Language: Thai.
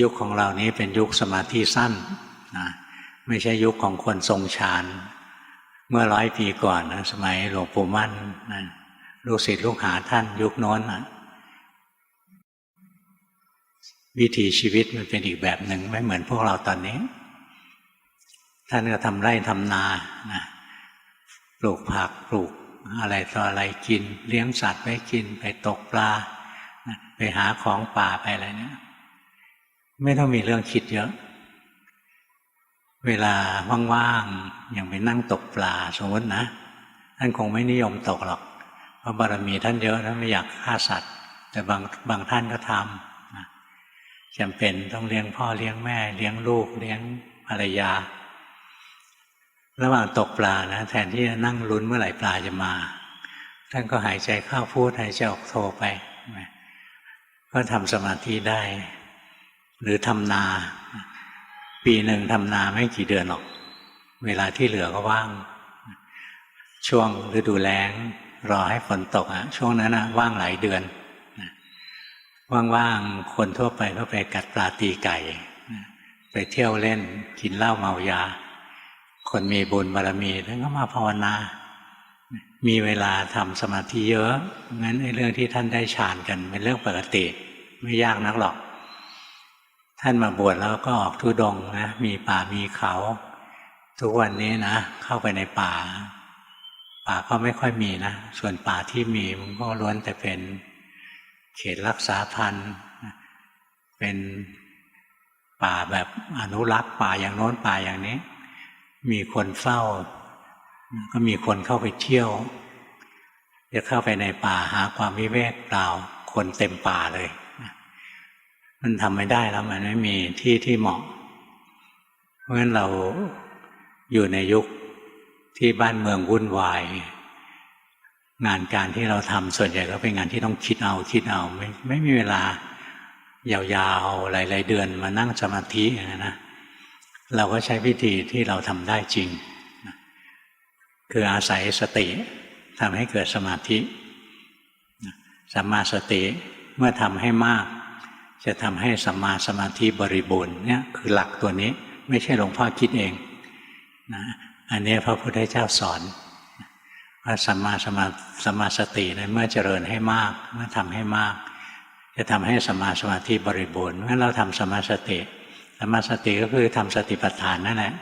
ยุคของเรานี้เป็นยุคสมาธิสั้นนะไม่ใช่ยุคของคนทรงฌานเมื่อร้อยปีก่อนนะสมัยหลวงปู่มั่นนะลูกศิษย์ลูกหาท่านยุคโน้นนะวิถีชีวิตมันเป็นอีกแบบหนึ่งไม่เหมือนพวกเราตอนนี้ ท่านก็ทำไร่ทำนานะปลูกผักปลูกอะไรต่ออะไรกิน เลี้ยงสัตว์ไว้กินไปตกปลานะไปหาของป่าไปอะไรเนี่ย ไม่ต้องมีเรื่องคิดเยอะ เวลาว่างๆอย่างไปนั่งตกปลาสมมตินะท่านคงไม่นิยมตกหรอก เพราะบารมีท่านเยอะท่านไม่อยากฆ่าสัตว์ แต่บางบางท่านก็ทำนะจำเป็นต้องเลี้ยงพ่อเลี้ยงแม่ เลี้ยงลูกเลี้ยงภรรยา ระหว่างตกปลานะแทนที่จะนั่งลุ้นเมื่อไหร่ปลาจะมา ท่านก็หายใจเข้าพูดหายใจออกโทไป ก็ทำสมาธิได้ หรือทำนา ปีหนึ่งทำนาไม่กี่เดือนหรอก เวลาที่เหลือก็ว่าง ช่วงฤดูแล้ง รอให้ฝนตกอะช่วงนั้นนะว่างหลายเดือนว่างๆคนทั่วไปก็ไปกัดปลาตีไก่ ไปเที่ยวเล่นกินเหล้าเมายา คนมีบุญบารมีท่านก็มาภาวนา มีเวลาทำสมาธิเยอะงั้นไอ้เรื่องที่ท่านได้ฌานกันเป็นเรื่องปกติ ไม่ยากนักหรอก ท่านมาบวชแล้วก็ออกทุดงนะ มีป่ามีเขา ทุกวันนี้นะ เข้าไปในป่า ป่าก็ไม่ค่อยมีนะ ส่วนป่าที่มีมันก็ล้วนแต่เป็นเขตรักษาพันธุ์เป็นป่าแบบอนุรักษ์ป่าอย่างโน้นป่าอย่างนี้ มีคนเฝ้า ก็มีคนเข้าไปเที่ยวจะเข้าไปในป่าหาความวิเวกเปล่าคนเต็มป่าเลย มันทำไม่ได้แล้วมันไม่มีที่ที่เหมาะ เพราะฉะนั้นเราอยู่ในยุคที่บ้านเมืองวุ่นวาย งานการที่เราทำส่วนใหญ่ก็เป็นงานที่ต้องคิดเอาคิดเอา ไม่ไม่มีเวลายาวๆหลายๆเดือนมานั่งสมาธิอย่างนั้นนะเราก็ใช้วิธีที่เราทำได้จริง คืออาศัยสติทำให้เกิดสมาธิสัมมาสติเมื่อทำให้มาก จะทำให้สัมมาสมาธิบริบูรณ์เนี่ยคือหลักตัวนี้ไม่ใช่หลวงพ่อคิดเองนะอันนี้พระพุทธเจ้าสอนว่าสัมมาสมาสมาสตินั้นเมื่อเจริญให้มากเมื่อทำให้มาก จะทำให้สัมมาสมาธิบริบูรณ์เมื่อเราทำสมาสติสมาสติก็คือทำสติปัฏฐานนั่นแหละ